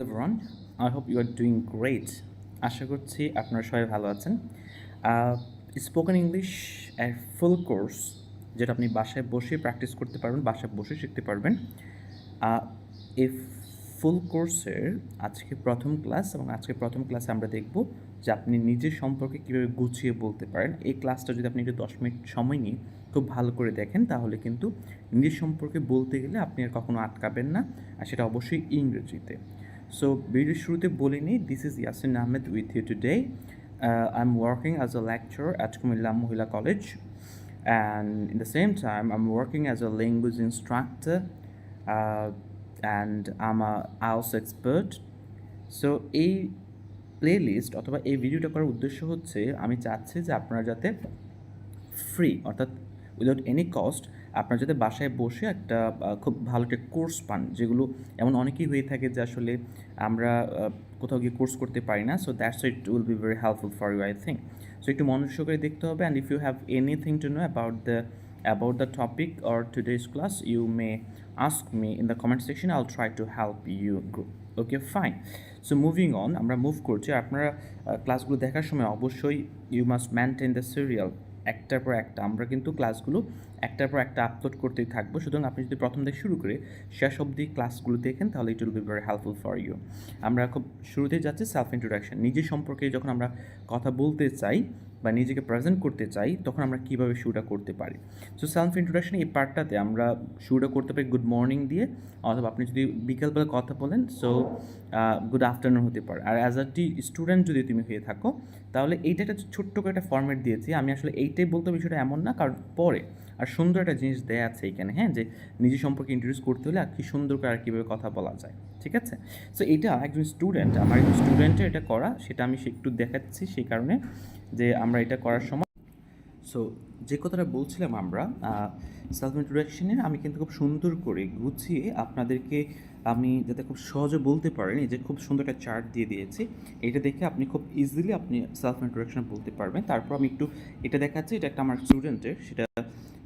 everyone. I hope you are doing great. আশা করছি আপনারা সবাই ভালো আছেন। স্পোকেন ইংলিশ এর ফুল কোর্স যেটা আপনি বাসায় বসে প্র্যাকটিস করতে পারবেন, বাসায় বসে শিখতে পারবেন। এই ফুল কোর্সের আজকে প্রথম ক্লাস এবং আজকে প্রথম ক্লাসে আমরা দেখব যে আপনি নিজের সম্পর্কে কীভাবে গুছিয়ে বলতে পারেন। এই ক্লাসটা যদি আপনি একটু দশ মিনিট সময় নিয়ে খুব ভালো করে দেখেন, তাহলে কিন্তু নিজের সম্পর্কে বলতে গেলে আপনি আর কখনো আটকাবেন না। আর সেটা অবশ্যই ইংরেজিতে। সো ভিডিওর শুরুতে বলে this is Yasin Ahmed with you today I am working as a lecture at Comilla Mohila college and the same time i'm working as a language instructor uh, and i'm a IELTS expert. So এই playlist অথবা এই ভিডিওটা করার উদ্দেশ্য হচ্ছে আমি চাচ্ছি যে আপনারা যাতে ফ্রি অর্থাৎ উইদাউট এনি কস্ট আপনারা যাতে বাসায় বসে একটা খুব ভালো একটা কোর্স পান, যেগুলো এমন অনেকেই হয়ে থাকে যে আসলে আমরা কোথাও গিয়ে কোর্স করতে পারি না so that's it will be very helpful for you I think so একটু মনোযোগ করে দেখতে হবে and if you have anything to know about the about the topic or today's class, you may ask me in the comment section, i'll try to help you grow. Okay, fine. So moving on, আমরা move করছি। আপনারা ক্লাসগুলো দেখার সময় অবশ্যই you must maintain the serial একটার পর একটা। আমরা কিন্তু ক্লাসগুলো একটার পর একটা আপলোড করতেই থাকব। সুতরাং আপনি যদি প্রথম থেকে শুরু করে শেষ অব্দি ক্লাসগুলো দেখেন, তাহলে it will be very helpful for you আমরা খুব শুরুতেই যাচ্ছি সেলফ ইন্ট্রোডাকশন নিজের সম্পর্কে যখন আমরা কথা বলতে চাই বা নিজেকে প্রেজেন্ট করতে চাই, তখন আমরা কীভাবে শুরুটা করতে পারি? সো সেলফ ইন্ট্রোডাকশন এই পার্টটাতে আমরা শুরুটা করতে পারি গুড মর্নিং দিয়ে, অথবা আপনি যদি বিকেলবেলা কথা বলেন সো গুড আফটারনুন হতে পারে। আর অ্যাজ আ টি স্টুডেন্ট যদি তুমি হয়ে থাকো, তাহলে এইটা একটা ছোট্ট করে একটা ফর্মেট দিয়েছি। আমি আসলে এইটাই বলতে বিষয়টা এমন না, কারণ পরে আর সুন্দর একটা জিনিস দেয়া আছে এখানে হ্যাঁ যে নিজের সম্পর্কে ইন্ট্রোডিউস করতে হলে আর কি সুন্দর করে আর কীভাবে কথা বলা যায়, ঠিক আছে? সো এটা একজন স্টুডেন্ট আমার একজন স্টুডেন্টের এটা করা, সেটা আমি সে- একটু দেখাচ্ছি সেই কারণে যে আমরা এটা করার সময় সো যে কথাটা বলছিলাম আমরা সেলফ ইন্ট্রোডাকশনে আমি কিন্তু খুব সুন্দর করে গুছিয়ে আপনাদেরকে আমি যাতে খুব সহজে বলতে পারেন যে খুব সুন্দর একটা চার্ট দিয়ে দিয়েছি, এটা দেখে আপনি খুব ইজিলি আপনি সেলফ ইন্ট্রোডাকশন বলতে পারবেন। তারপর আমি একটু এটা দেখাচ্ছি, এটা একটা আমার স্টুডেন্টের সেটা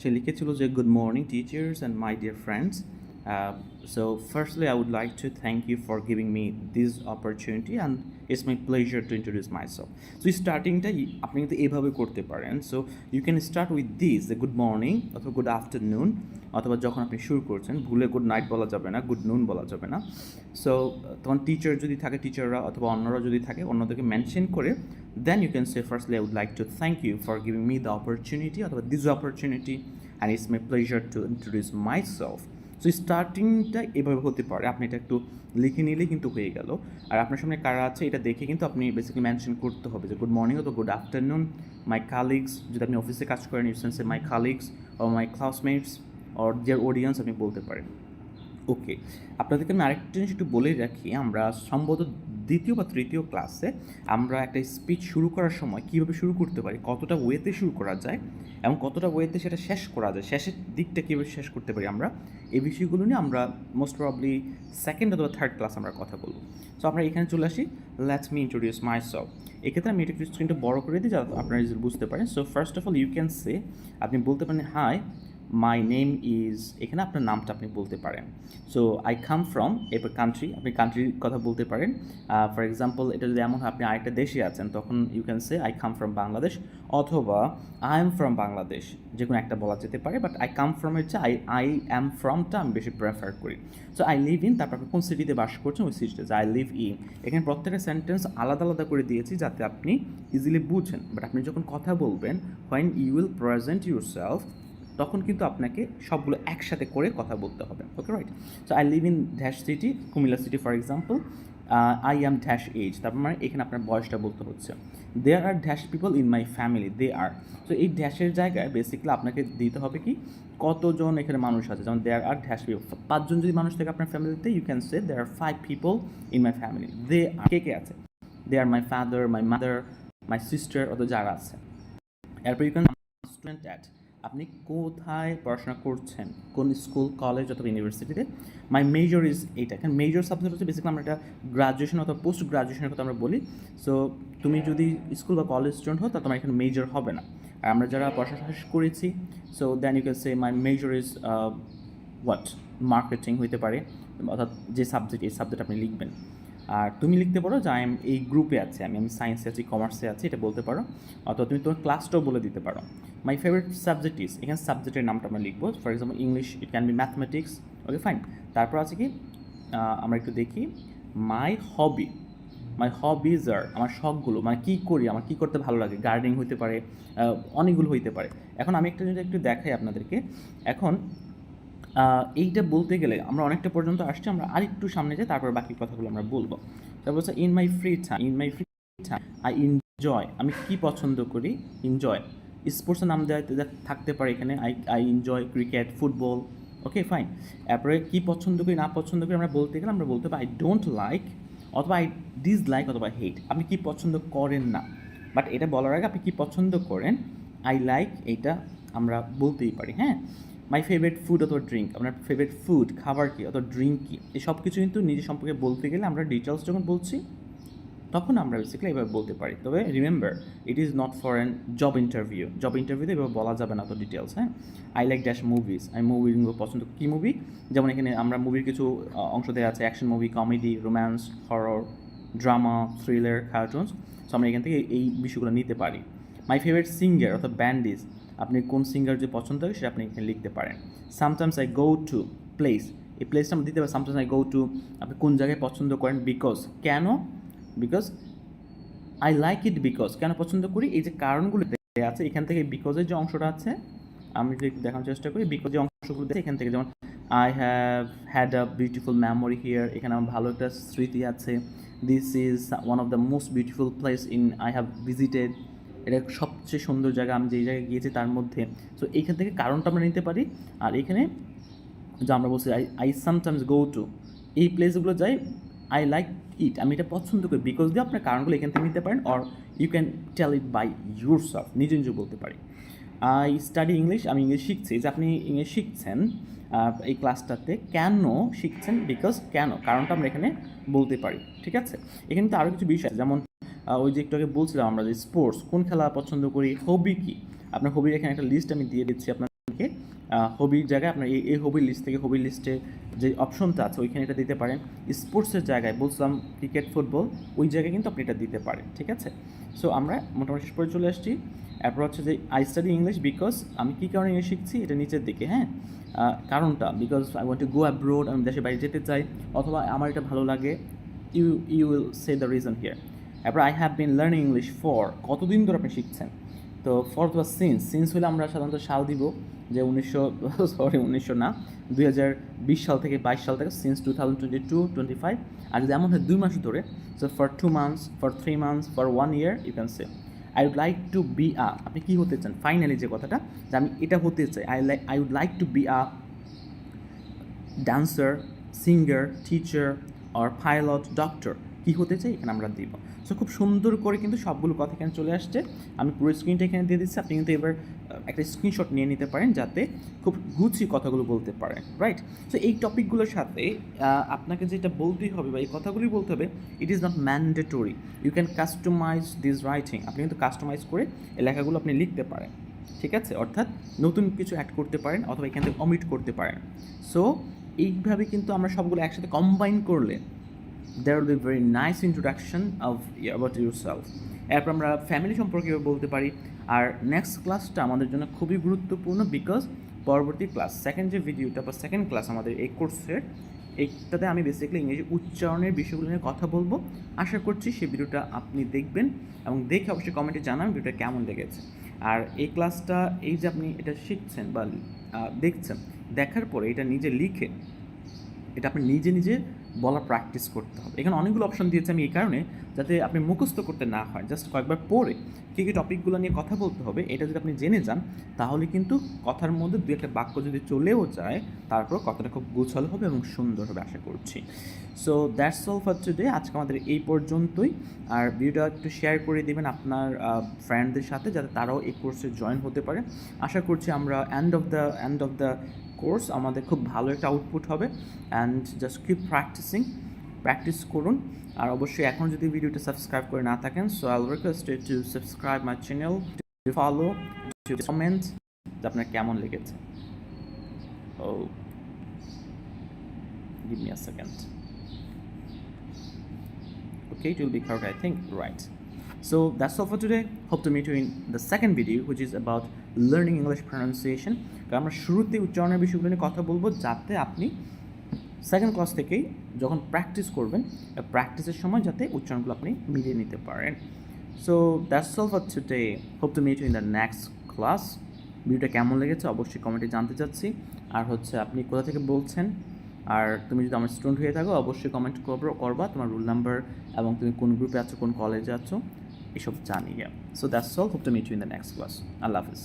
সে লিখেছিল যে good morning teachers and my dear friends so firstly I would like to thank you for giving me this opportunity and it's my pleasure to introduce my self so স্টার্টিংটা আপনি কিন্তু এভাবে করতে পারেন। So you can start with this the good morning অথবা good afternoon অথবা যখন আপনি শুরু করছেন, ভুলে গুড নাইট বলা যাবে না গুড নুন বলা যাবে না। সো তখন টিচার যদি থাকে টিচাররা অথবা অন্যরা যদি থাকে, অন্যদেরকে মেনশন করে you can say firstly I would like to thank you for giving me the opportunity অথবা this opportunity and it's my pleasure to introduce my self so স্টার্টিংটা এভাবে হতে পারে। আপনি এটা একটু লিখে নিলেই কিন্তু হয়ে গেল। আর আপনার সামনে কারা আছে, এটা দেখে কিন্তু আপনি বেসিক্যালি মেনশন করতে হবে যে গুড মর্নিং অথবা গুড আফটারনুন মাই কালিগস যদি আপনি অফিসে কাজ করেন ইউ সেন্সে my colleagues O my classmates or dear audience আপনি বলতে পারেন। ওকে আপনাদেরকে আমি আরেকটা জিনিস একটু বলে রাখি, আমরা সম্ভবত দ্বিতীয় বা তৃতীয় ক্লাসে আমরা একটা স্পিচ শুরু করার সময় কীভাবে শুরু করতে পারি, কতটা ওয়েতে শুরু করা যায় এবং কতটা ওয়েতে সেটা শেষ করা যায়, শেষের দিকটা কীভাবে শেষ করতে পারি আমরা, এই বিষয়গুলো নিয়ে আমরা মোস্ট প্রবলি সেকেন্ড অথবা থার্ড ক্লাস আমরা কথা বলব। সো আমরা এখানে চলে আসি let's me introduce my self এক্ষেত্রে আমি এটা একটু স্ক্রিনটা বড় করে দিই, যাতে আপনারা বুঝতে পারেন। So first of all you can say আপনি বলতে পারেন হাই মাই নেম ইজ এখানে আপনার নামটা আপনি বলতে পারেন। সো আই কাম ফ্রম এরপর কান্ট্রি আপনি কান্ট্রির কথা বলতে পারেন। ফর এক্সাম্পল এটা যদি এমন আপনি আরেকটা দেশে আছেন, তখন you can say I come from Bangladesh অথবা আই এম ফ্রম বাংলাদেশ যে কোনো একটা বলা যেতে পারে বাট আই কাম ফ্রম হচ্ছে আই আই অ্যাম ফ্রমটা আমি বেশি প্রেফার করি। সো আই লিভ ইন তারপর আপনি কোন সিটিতে বাস করছেন, ওই সিটিতে আই লিভ ইন এখানে প্রত্যেকটা সেন্টেন্স আলাদা আলাদা করে দিয়েছি, যাতে আপনি ইজিলি বুঝেন। বাট আপনি যখন কথা বলবেন when you will present your self তখন কিন্তু আপনাকে সবগুলো একসাথে করে কথা বলতে হবে okay right so I live in dash city Comilla city for example I am dash age তারপর মানে এখানে আপনার বয়সটা বলতে হচ্ছে। There are dash people in my family they are তো এই ড্যাশের জায়গায় বেসিক্যালি আপনাকে দিতে হবে কি? কতজন এখানে মানুষ আছে? যেমন দেয়ার আর ড্যাশ পিপল পাঁচজন যদি মানুষ থাকে আপনার ফ্যামিলিতে you can say there are five people in my family they are কে কে আছে? They are my father my mother my sister অত যারা আছে। এরপর ইউ ক্যান স্টুডেন্ট অ্যাট আপনি কোথায় পড়াশোনা করছেন? কোন স্কুল, কলেজ অথবা ইউনিভার্সিটিতে? মাই মেজর ইজ এইটা। এখানে মেজর সাবজেক্ট হচ্ছে বেসিক্যালি আমরা এটা গ্রাজুয়েশন অথবা পোস্ট গ্রাজুয়েশনের কথা আমরা বলি। সো তুমি যদি স্কুল বা কলেজ স্টুডেন্ট হো তা তোমার এখানে মেজর হবে না। আর আমরা যারা পড়াশোনা শেষ করেছি so then you can say my major is what marketing হইতে পারে। অর্থাৎ যে সাবজেক্ট এই সাবজেক্ট আপনি লিখবেন। আর তুমি লিখতে পারো যে আই এম এই গ্রুপে আছে, আমি আমি সায়েন্সে আছি কমার্সে আছি, এটা বলতে পারো। অথবা তুমি তোমার ক্লাসটাও বলে দিতে পারো। মাই ফেভারিট সাবজেক্ট ইস এখানে সাবজেক্টের নামটা আমরা লিখব। For example English it can be mathematics okay fine তারপর আছে কি? আমরা একটু দেখি। মাই হবি মাই হবিজ আর আমার শখগুলো মানে কী করি, আমার কী করতে ভালো লাগে? গার্ডেনিং হইতে পারে অনেকগুলো হইতে পারে। এখন আমি একটা জিনিস একটু দেখাই আপনাদেরকে। এখন এইটা বলতে গেলে আমরা অনেকটা পর্যন্ত আসছি, আমরা আরেকটু সামনে যাই, তারপর বাকি কথাগুলো আমরা বলব। তারপর হচ্ছে in my free time in my free time I enjoy আমি কি পছন্দ করি? এনজয় স্পোর্টসের নাম দেওয়া থাকতে পারে এখানে I I enjoy cricket football okay fine তারপরে কী পছন্দ করি, না পছন্দ করি, আমরা বলতে গেলে, আমরা বলতে পারি আই ডোন্ট লাইক অথবা আই ডিসলাইক অথবা হেট আপনি কি পছন্দ করেন না? বাট এটা বলার আগে আপনি কি পছন্দ করেন? আই লাইক এইটা আমরা বলতেই পারি হ্যাঁ? মাই ফেভারিট ফুড অথবা ড্রিঙ্ক আপনার ফেভারিট ফুড খাবার কী অথবা ড্রিঙ্ক কী, এই সব কিছু কিন্তু নিজের সম্পর্কে বলতে গেলে আমরা ডিটেলস যখন বলছি, তখন আমরা বেসিক্যালি এভাবে বলতে পারি। তবে remember it is not for an job interview job ইন্টারভিউতে এভাবে বলা যাবে না তো ডিটেলস হ্যাঁ? আই লাইক ড্যাশ মুভিজ আমি মুভিগুলো পছন্দ কী মুভি যেমন এখানে আমরা মুভির কিছু অংশ দেওয়া আছে action movie comedy romance horror drama thriller cartoons so আমরা এখান থেকে এই বিষয়গুলো নিতে পারি। মাই ফেভারিট সিঙ্গার অর্থাৎ ব্যান্ডিজ আপনি কোন সিঙ্গার যে পছন্দ হয়, সেটা আপনি এখানে লিখতে পারেন। Sometimes I go to place এই প্লেসটা আমরা দিতে পারি সামটাইমস আই গো টু আপনি কোন জায়গায় পছন্দ করেন বিকজ কেন? Because I like it because কেন পছন্দ করি? এই যে কারণগুলো আছে, এখান থেকে বিকজের যে অংশটা আছে, আমি যদি দেখানোর চেষ্টা করি বিকজ যে অংশগুলো দেয় এখান থেকে যেমন I have had a beautiful memory here এখানে আমার ভালো একটা স্মৃতি আছে। This is one of the most beautiful place in I have visited এটা সবচেয়ে সুন্দর জায়গা। আমি যেই জায়গায় গিয়েছি তার মধ্যে। সো এইখান থেকে কারণটা আমরা নিতে পারি। আর এখানে যে আমরা বলছি I I sometimes go to এই প্লেসগুলো যাই আই লাইক ইট আমি এটা পছন্দ করি। বিকজ দিয়ে আপনার কারণগুলো এখান থেকে নিতে পারেন। Or you can tell it by your self নিজে নিজে বলতে পারি। আই স্টাডি ইংলিশ আমি ইংলিশ শিখছি। যে আপনি ইংলিশ শিখছেন এই ক্লাসটাতে কেন শিখছেন? বিকজ কেন? কারণটা আমরা এখানে বলতে পারি। ঠিক আছে? এখানে তো আরও কিছু বিষয় যেমন ওই যে একটু আগে বলছিলাম আমরা যে স্পোর্টস কোন খেলা পছন্দ করি হবি কি? আপনার হবির এখানে একটা লিস্ট আমি দিয়ে দিচ্ছি আপনাদেরকে। হবির জায়গায় আপনার এই হবির লিস্ট থেকে হবির লিস্টে যে অপশনটা আছে, ওইখানে এটা দিতে পারেন। স্পোর্টসের জায়গায় বলছিলাম ক্রিকেট ফুটবল ওই জায়গায় কিন্তু আপনি এটা দিতে পারেন, ঠিক আছে? সো আমরা মোটামুটি শেষ করে চলে আসছি। এরপর হচ্ছে যে আই স্টাডি ইংলিশ বিকজ আমি কী কারণে ইংলিশ শিখছি? এটা নিচের দিকে হ্যাঁ? কারণটা because I want to go abroad আমি দেশের বাইরে যেতে চাই, অথবা আমার এটা ভালো লাগে you you will say the reason here এরপর I have been learning English for কতদিন ধরে আপনি শিখছেন? তো ফর অথবা সিন্স সিন্স হলে আমরা সাধারণত সাল দিব যে উনিশশো সরি উনিশশো না, দুই হাজার বিশ সাল থেকে বাইশ সাল থেকে since two thousand twenty two twenty five আর যদি এমন হয় দুই মাস ধরে so for two months for three months for one year you can say I would like to be a আপনি কী হতে চান? ফাইনালি যে কথাটা, যে আমি এটা হতে চাই I like I would like to be a dancer singer teacher or pilot doctor কী হতে চাই এখানে আমরা দিব সো খুব সুন্দর করে কিন্তু সবগুলো কথা এখানে চলে আসছে। আমি পুরো স্ক্রিনটা এখানে দিয়ে দিচ্ছি। আপনি কিন্তু এবার একটা স্ক্রিনশট নিয়ে নিতে পারেন যাতে খুব গুছিয়ে কথাগুলো বলতে পারেন রাইট সো এই টপিকগুলোর সাথে আপনাকে যেটা বলতেই হবে বা এই কথাগুলি বলতে হবে it is not mandatory you can customize this writing আপনি কিন্তু কাস্টমাইজ করে এই লেখাগুলো আপনি লিখতে পারেন, ঠিক আছে? অর্থাৎ নতুন কিছু অ্যাড করতে পারেন অথবা এখান থেকে অমিট করতে পারেন। সো এইভাবে কিন্তু আমরা সবগুলো একসাথে কম্বাইন করলে there will be very nice introduction of about self এরপর আমরা ফ্যামিলি সম্পর্কে বলতে পারি। আর নেক্সট ক্লাসটা আমাদের জন্য খুবই গুরুত্বপূর্ণ বিকজ পরবর্তী ক্লাস সেকেন্ড যে ভিডিওটা বা সেকেন্ড ক্লাস আমাদের এই কোর্সের এইটাতে আমি বেসিক্যালি ইংরেজি উচ্চারণের বিষয়গুলো নিয়ে কথা বলব। আশা করছি সেই ভিডিওটা আপনি দেখবেন এবং দেখে অবশ্যই কমেন্টে জানান ভিডিওটা কেমন লেগেছে। আর এই ক্লাসটা এই যে আপনি এটা শিখছেন বা দেখছেন, দেখার পরে এটা নিজে লিখে, এটা আপনি নিজে নিজে বলা প্র্যাকটিস করতে হবে। এখানে অনেকগুলো অপশন দিয়েছে আমি এই কারণে, যাতে আপনি মুখস্থ করতে না হয়। জাস্ট কয়েকবার পড়ে কী কী টপিকগুলো নিয়ে কথা বলতে হবে, এটা যদি আপনি জেনে যান, তাহলে কিন্তু কথার মধ্যে দু একটা বাক্য যদি চলেও যায় তারপর কথাটা খুব গুছালো হবে এবং সুন্দর হবে আশা করছি। So that's all for today আজকে আমাদের এই পর্যন্তই। আর ভিডিওটা একটু শেয়ার করে দিবেন আপনার ফ্রেন্ডদের সাথে, যাতে তারাও এই কোর্সে জয়েন হতে পারে। আশা করছি আমরা end of the end of the course আমাদের খুব ভালো একটা আউটপুট হবে and just keep practicing practice করুন আর অবশ্যই এখন যদি ভিডিওটা সাবস্ক্রাইব করে না থাকেন so I request to subscribe my channel to follow to comment আপনার কেমন লেগেছে ও give me a second okay, it will be correct, I think, right. So that's all for today. Hope to meet you in the second video, which is about learning English pronunciation. তো আমরা শুরুতে উচ্চারণের বিষয়গুলো নিয়ে কথা বলব যাতে আপনি সেকেন্ড ক্লাস থেকেই যখন প্র্যাকটিস করবেন প্র্যাকটিসের সময় যাতে উচ্চারণগুলো আপনি মিলিয়ে নিতে পারেন। So that's all for today hope to meet in the next class ভিডিওটা কেমন লেগেছে? অবশ্যই কমেন্টে জানতে চাচ্ছি। আর হচ্ছে, আপনি কোথা থেকে বলছেন? আর তুমি যদি আমার স্টুডেন্ট হয়ে থাকো, অবশ্যই কমেন্ট করব, করবা তোমার রোল নাম্বার এবং তুমি কোন গ্রুপে আছো, কোন কলেজে আছো। এসব জানিয়ে। So that's all hope to meet you in the next class Allah Hafiz